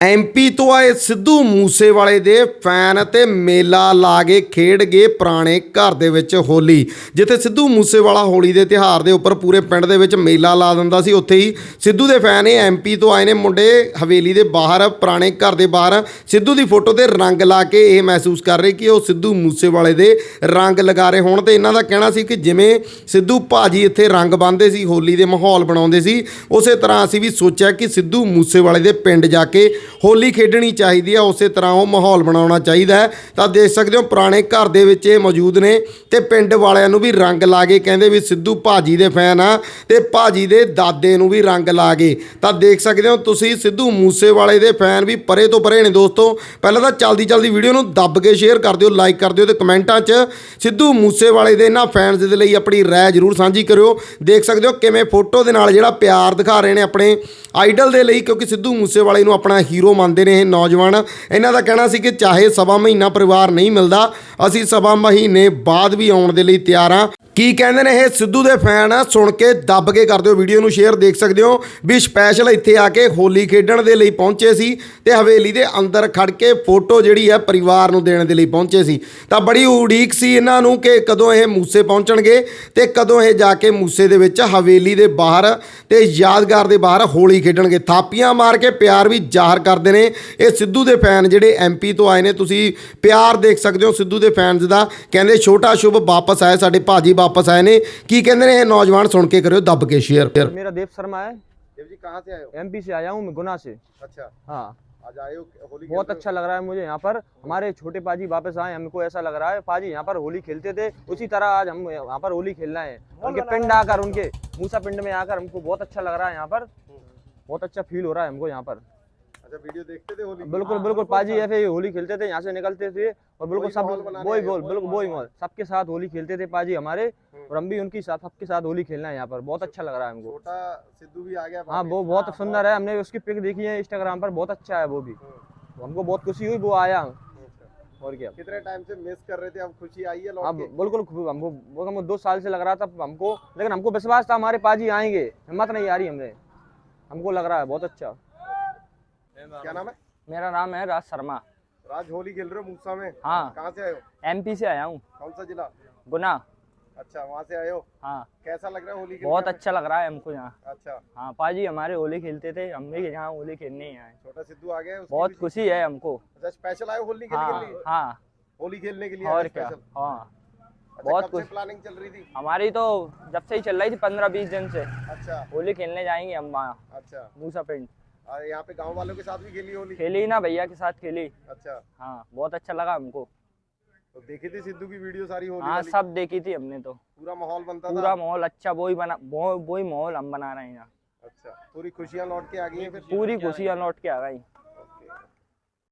MP ਤੋਂ ਆਏ ਸਿੱਧੂ ਮੂਸੇਵਾਲੇ ਦੇ ਫੈਨ ਤੇ ਮੇਲਾ ਲਾ ਕੇ ਖੇਡ ਗਏ ਪੁਰਾਣੇ ਘਰ ਦੇ ਵਿੱਚ ਹੋਲੀ, ਜਿੱਥੇ ਸਿੱਧੂ ਮੂਸੇਵਾਲਾ ਹੋਲੀ ਦੇ ਤਿਹਾਰ ਦੇ ਉੱਪਰ ਪੂਰੇ ਪਿੰਡ ਦੇ ਵਿੱਚ ਮੇਲਾ ਲਾ ਦਿੰਦਾ ਸੀ। ਉੱਥੇ ਹੀ ਸਿੱਧੂ ਦੇ ਫੈਨ ਇਹ ਐਮਪੀ ਤੋਂ ਆਏ ਨੇ, ਮੁੰਡੇ ਹਵੇਲੀ ਦੇ ਬਾਹਰ, ਪੁਰਾਣੇ ਘਰ ਦੇ ਬਾਹਰ। ਸਿੱਧੂ ਦੀ ਫੋਟੋ ਤੇ ਰੰਗ ਲਾ ਕੇ ਇਹ ਮਹਿਸੂਸ ਕਰ ਰਹੇ ਕਿ ਉਹ ਸਿੱਧੂ ਮੂਸੇਵਾਲੇ ਦੇ ਰੰਗ ਲਗਾ ਰਹੇ ਹੋਣ ਤੇ ਇਹਨਾਂ ਦਾ ਕਹਿਣਾ ਸੀ ਕਿ ਜਿਵੇਂ ਸਿੱਧੂ ਭਾਜੀ ਇੱਥੇ ਰੰਗ ਬੰਨ੍ਹਦੇ ਸੀ, ਹੋਲੀ ਦੇ ਮਾਹੌਲ ਬਣਾਉਂਦੇ ਸੀ, ਉਸੇ ਤਰ੍ਹਾਂ ਅਸੀਂ ਵੀ ਸੋਚਿਆ ਕਿ ਸਿੱਧੂ ਮੂਸੇਵਾਲੇ ਦੇ ਪਿੰਡ ਜਾ ਕੇ ਹੋਲੀ ਖੇਡਣੀ ਚਾਹੀਦੀ ਆ ਉਸੇ ਤਰ੍ਹਾਂ ਉਹ ਮਾਹੌਲ ਬਣਾਉਣਾ ਚਾਹੀਦਾ ਤਾਂ ਦੇਖ ਸਕਦੇ ਹੋ, ਪੁਰਾਣੇ ਘਰ ਦੇ ਵਿੱਚ ਇਹ ਮੌਜੂਦ ਨੇ ਤੇ ਪਿੰਡ ਵਾਲਿਆਂ ਨੂੰ ਵੀ ਰੰਗ ਲਾ ਕੇ ਕਹਿੰਦੇ ਵੀ ਸਿੱਧੂ ਭਾਜੀ ਦੇ ਫੈਨ ਆ ਤੇ ਭਾਜੀ ਦੇ ਦਾਦੇ ਨੂੰ ਵੀ ਰੰਗ ਲਾ ਕੇ। ਤਾਂ ਦੇਖ ਸਕਦੇ ਹੋ, ਤੁਸੀਂ ਸਿੱਧੂ ਮੂਸੇਵਾਲੇ ਦੇ ਫੈਨ ਵੀ ਪਰੇ ਤੋਂ ਪਰੇ ਨੇ ਦੋਸਤੋ। ਪਹਿਲਾਂ ਤਾਂ ਚਲਦੀ ਚਲਦੀ ਵੀਡੀਓ ਨੂੰ ਦੱਬ ਕੇ ਸ਼ੇਅਰ ਕਰ ਦਿਓ, ਲਾਈਕ ਕਰ ਦਿਓ ਤੇ ਕਮੈਂਟਾਂ 'ਚ ਸਿੱਧੂ ਮੂਸੇਵਾਲੇ ਦੇ ਇਹਨਾਂ ਫੈਨਸ ਦੇ ਲਈ ਆਪਣੀ ਰਾਏ ਜ਼ਰੂਰ ਸਾਂਝੀ ਕਰਿਓ। ਦੇਖ ਸਕਦੇ ਹੋ ਕਿਵੇਂ ਫੋਟੋ ਦੇ ਨਾਲ ਜਿਹੜਾ ਪਿਆਰ ਦਿਖਾ ਰਹੇ ਨੇ ਆਪਣੇ ਆਈਡਲ ਦੇ ਲਈ, ਕਿਉਂਕਿ ਸਿੱਧੂ ਮੂਸੇਵਾਲੇ ਨੂੰ ਆਪਣਾ ਹੀਰੋ ਮੰਨਦੇ ਨੇ ਇਹ ਨੌਜਵਾਨ, ਇਹਨਾਂ ਦਾ ਕਹਿਣਾ ਸੀ ਕਿ ਚਾਹੇ ਸਵਾ ਮਹੀਨਾ ਪਰਿਵਾਰ ਨਹੀਂ ਮਿਲਦਾ, ਅਸੀਂ ਸਵਾ ਮਹੀਨੇ ਬਾਅਦ ਵੀ ਆਉਣ ਦੇ ਲਈ ਤਿਆਰ ਹਾਂ। ਕੀ ਕਹਿੰਦੇ ਨੇ ਇਹ ਸਿੱਧੂ ਦੇ ਫੈਨ ਆ ਸੁਣ ਕੇ ਦੱਬ ਕੇ ਕਰ ਦਿਓ ਵੀਡੀਓ ਨੂੰ ਸ਼ੇਅਰ ਦੇਖ ਸਕਦੇ ਹੋ ਵੀ ਸਪੈਸ਼ਲ ਇੱਥੇ ਆ ਕੇ ਹੋਲੀ ਖੇਡਣ ਦੇ ਲਈ ਪਹੁੰਚੇ ਸੀ ਤੇ ਹਵੇਲੀ ਦੇ ਅੰਦਰ ਖੜ ਕੇ ਫੋਟੋ ਜਿਹੜੀ ਹੈ ਪਰਿਵਾਰ ਨੂੰ ਦੇਣ ਦੇ ਲਈ ਪਹੁੰਚੇ ਸੀ। ਤਾਂ ਬੜੀ ਉਡੀਕ ਸੀ ਇਹਨਾਂ ਨੂੰ ਕਿ ਕਦੋਂ ਇਹ ਮੂਸੇ ਪਹੁੰਚਣਗੇ ਤੇ ਕਦੋਂ ਇਹ ਜਾ ਕੇ ਮੂਸੇ ਦੇ ਵਿੱਚ ਹਵੇਲੀ ਦੇ ਬਾਹਰ ਤੇ ਯਾਦਗਾਰ ਦੇ ਬਾਹਰ ਹੋਲੀ ਖੇਡਣਗੇ। ਥਾਪੀਆਂ ਮਾਰ ਕੇ ਪਿਆਰ ਵੀ ਜ਼ਾਹਰ ਕਰਦੇ ਨੇ। ਇਹ ਸਿੱਧੂ ਦੇ ਫੈਨ ਜਿਹੜੇ ਐਮਪੀ ਤੋਂ ਆਏ ਨੇ, ਤੁਸੀਂ ਪਿਆਰ ਦੇਖ ਸਕਦੇ ਹੋ ਸਿੱਧੂ ਦੇ ਫੈਨਸ ਦਾ। ਕਹਿੰਦੇ, ਛੋਟਾ ਸ਼ੁਭ ਵਾਪਸ ਆਏ ਸਾਡੇ ਭਾਜੀ ਵਾਪਸ ਆਏ ਨੇ ਕੀ ਕਹਿੰਦੇ ਨੇ ਇਹ ਨੌਜਵਾਨ ਸੁਣ ਕੇ ਕਰਿਓ ਦੱਬ ਕੇ ਸ਼ੇਅਰ मेरा देव शर्मा है देव जी कहाँ से आए हो एमपी से आया हूँ मैं गुना से अच्छा हाँ आज आए हो होली बहुत खेल अच्छा लग रहा है मुझे यहाँ पर हमारे छोटे पाजी वापस आए हमको ऐसा लग रहा है पाजी यहाँ पर होली खेलते थे उसी तरह आज हम यहाँ पर होली खेलना है उनके पिंड आकर उनके मूसा पिंड में आकर हमको बहुत अच्छा लग रहा है यहाँ पर बहुत अच्छा फील हो रहा है हमको यहाँ पर अच्छा वीडियो देखते थे होली? बिल्कुल बिल्कुल पाजी ऐसे ही होली खेलते थे यहाँ से निकलते थे और बिल्कुल सब वही बोल बिल्कुल वही माहौल सबके साथ होली खेलते थे पाजी हमारे और हम भी उनकी साथ सबके साथ होली खेलना है यहाँ पर। बहुत अच्छा लग रहा है हमको। छोटा सिद्धू भी आ गया हाँ वो बहुत सुंदर है हमने उसकी पिक देखी है इंस्टाग्राम पर बहुत अच्छा है वो भी। हम्म, हमको बहुत खुशी हुई वो आया। अच्छा। और क्या। कितने टाइम से मिस कर रहे थे अब खुशी आई है अब बिल्कुल हमको वो हमको दो साल से लग रहा था हमको लेकिन हमको विश्वास था हमारे पाजी आएँगे। हिम्मत नहीं आ रही हमने। हमको लग रहा है बहुत अच्छा। क्या नाम है? मेरा नाम है राज शर्मा। राज होली खेल रहे हो मूसा में? हाँ। कहाँ से आए हो? एमपी से आया हूँ। कौन सा जिला? गुना। अच्छा वहाँ से आए हो? हाँ। कैसा लग रहा है होली बहुत अच्छा लग रहा है हमको यहाँ। अच्छा। हाँ पाजी हमारे होली खेलते थे हम भी यहाँ होली खेलने ही आए। छोटा सिद्धू आ गया बहुत खुशी है हमको। अच्छा स्पेशल आए हो होली खेलने हाँ के लिए? हाँ। होली खेलने के लिए और क्या? हाँ। अच्छा, बहुत कुछ। प्लानिंग चल रही थी? हमारी तो जब से ही चल रही थी पंद्रह बीस दिन से। अच्छा। होली खेलने जाएँगे हम वहाँ। अच्छा। मूसा पिंड और यहाँ पे गाँव वालों के साथ भी खेली होली? खेली ना भैया के साथ खेली। अच्छा। हाँ बहुत अच्छा लगा हमको। तो देखी थी सिद्धू की वीडियो सारी होली हाँ सब देखी थी हमने तो। पूरा माहौल बनता पूरा माहौल अच्छा वो ही बना वो- ही माहौल हम बना रहे हैं यहाँ। अच्छा पूरी खुशियाँ लौट के आ गई हैं पूरी खुशियाँ लौट के आ गई।